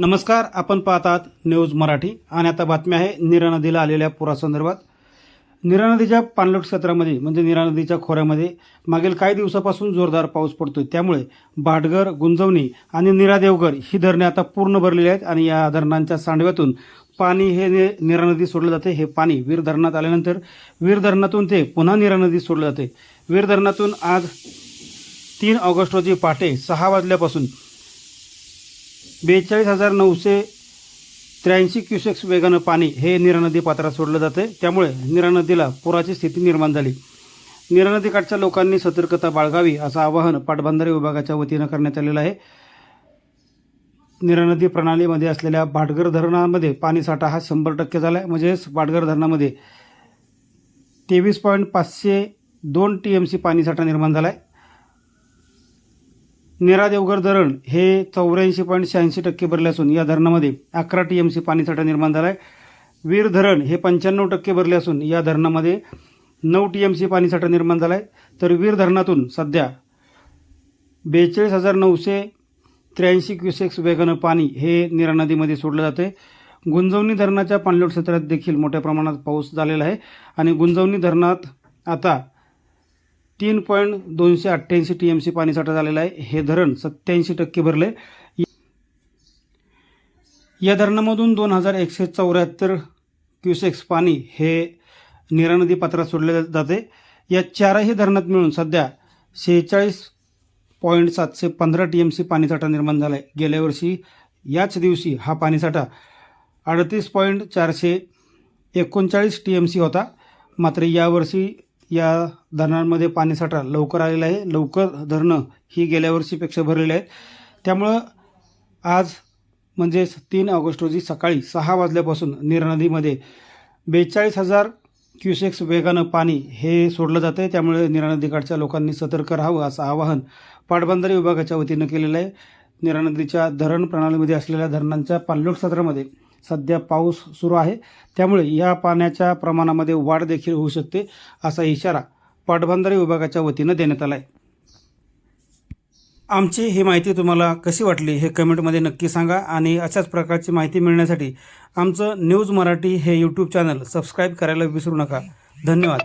नमस्कार आपण पाहतात न्यूज मराठी. आणि आता बातमी आहे नीरा नदीला आलेल्या पुरासंदर्भात. नीरा नदीच्या पाणलोट क्षेत्रामध्ये म्हणजे नीरा नदीच्या खोऱ्यामध्ये मागील काही दिवसापासून जोरदार पाऊस पडतोय. त्यामुळे भाटघर गुंजवणी आणि नीरा देवघर ही धरणे आता पूर्ण भरलेली आहेत आणि या धरणांच्या सांडव्यातून पाणी हे नि नीरा नदी सोडलं जाते. हे पाणी वीर धरणात आल्यानंतर वीर धरणातून ते पुन्हा नीरा नदी सोडलं जाते. वीर धरणातून आज तीन ऑगस्ट रोजी पहाटे सहा वाजल्यापासून बेचाळीस हजार नऊशे त्र्याऐंशी क्युसेक्स वेगानं पाणी हे निरा नदी पात्रात सोडलं जाते त्यामुळे निरा नदीला पुराची स्थिती निर्माण झाली. निरा नदीकाठच्या लोकांनी सतर्कता बाळगावी असं आवाहन पाटबंधारे विभागाच्या वतीनं करण्यात आलेलं आहे. निरा नदी प्रणालीमध्ये असलेल्या भाटघर धरणामध्ये पाणीसाठा हा शंभर टक्के झाला आहे म्हणजेच भाटघर धरणामध्ये तेवीस पॉईंट पाचशे दोन टी एम सी पाणीसाठा निर्माण झाला आहे नेरा देवघर धरण हे चौऱ्याऐंशी पॉईंट शहाऐंशी टक्के भरले असून या धरणामध्ये अकरा टी एम सी पाणीसाठा निर्माण झाला आहे वीर धरण हे पंच्याण्णव टक्के भरले असून या धरणामध्ये नऊ टी एम सी पाणीसाठा निर्माण झाला आहे तर वीर धरणातून सध्या बेचाळीस हजार नऊशे त्र्याऐंशी क्युसेक्स वेगानं पाणी हे नीरा नदीमध्ये सोडलं जातं आहे गुंजवणी धरणाच्या पाणलोट क्षेत्रात देखील मोठ्या प्रमाणात पाऊस झालेला आहे आणि गुंजवणी धरणात आता तीन पॉईंट दोनशे अठ्ठ्याऐंशी टी एम सी पाणीसाठा झालेला आहे. हे धरण सत्याऐंशी टक्के भरले या धरणामधून दोन हजार एकशे चौऱ्याहत्तर क्युसेक्स पाणी हे नीरा नदी पात्रात सोडले जाते. या चारही धरणात मिळून सध्या शेहेचाळीस पॉईंट सातशे पंधरा टी एम सी पाणीसाठा निर्माण झाला आहे. गेल्या वर्षी याच दिवशी हा पाणीसाठा अडतीस पॉईंट चारशे एकोणचाळीस टी एम सी होता. मात्र यावर्षी या धरणांमध्ये पाणीसाठा लवकर आलेला आहे. लवकर धरणं ही गेल्या वर्षीपेक्षा भरलेली आहेत. त्यामुळं आज म्हणजेच तीन ऑगस्ट रोजी सकाळी सहा वाजल्यापासून नीरा नदीमध्ये बेचाळीस हजार क्युसेक्स वेगानं पाणी हे सोडलं जातं आहे त्यामुळे नीरा नदीकाठच्या लोकांनी सतर्क राहावं असं आवाहन पाटबंधारे विभागाच्या वतीनं केलेलं आहे. नीरा नदीच्या धरण प्रणालीमध्ये असलेल्या धरणांच्या पाणलोट सत्रामध्ये सध्या पाऊस सुरू आहे. त्यामुळे या पाण्याच्या प्रमाणामध्ये वाढ देखील होऊ शकते असा इशारा पाटबंधारे विभागाच्या वतीनं देण्यात आला आहे आमची ही माहिती तुम्हाला कशी वाटली हे कमेंटमध्ये नक्की सांगा आणि अशाच प्रकारची माहिती मिळण्यासाठी आमचं न्यूज मराठी हे यूट्यूब चॅनल सबस्क्राईब करायला विसरू नका. धन्यवाद.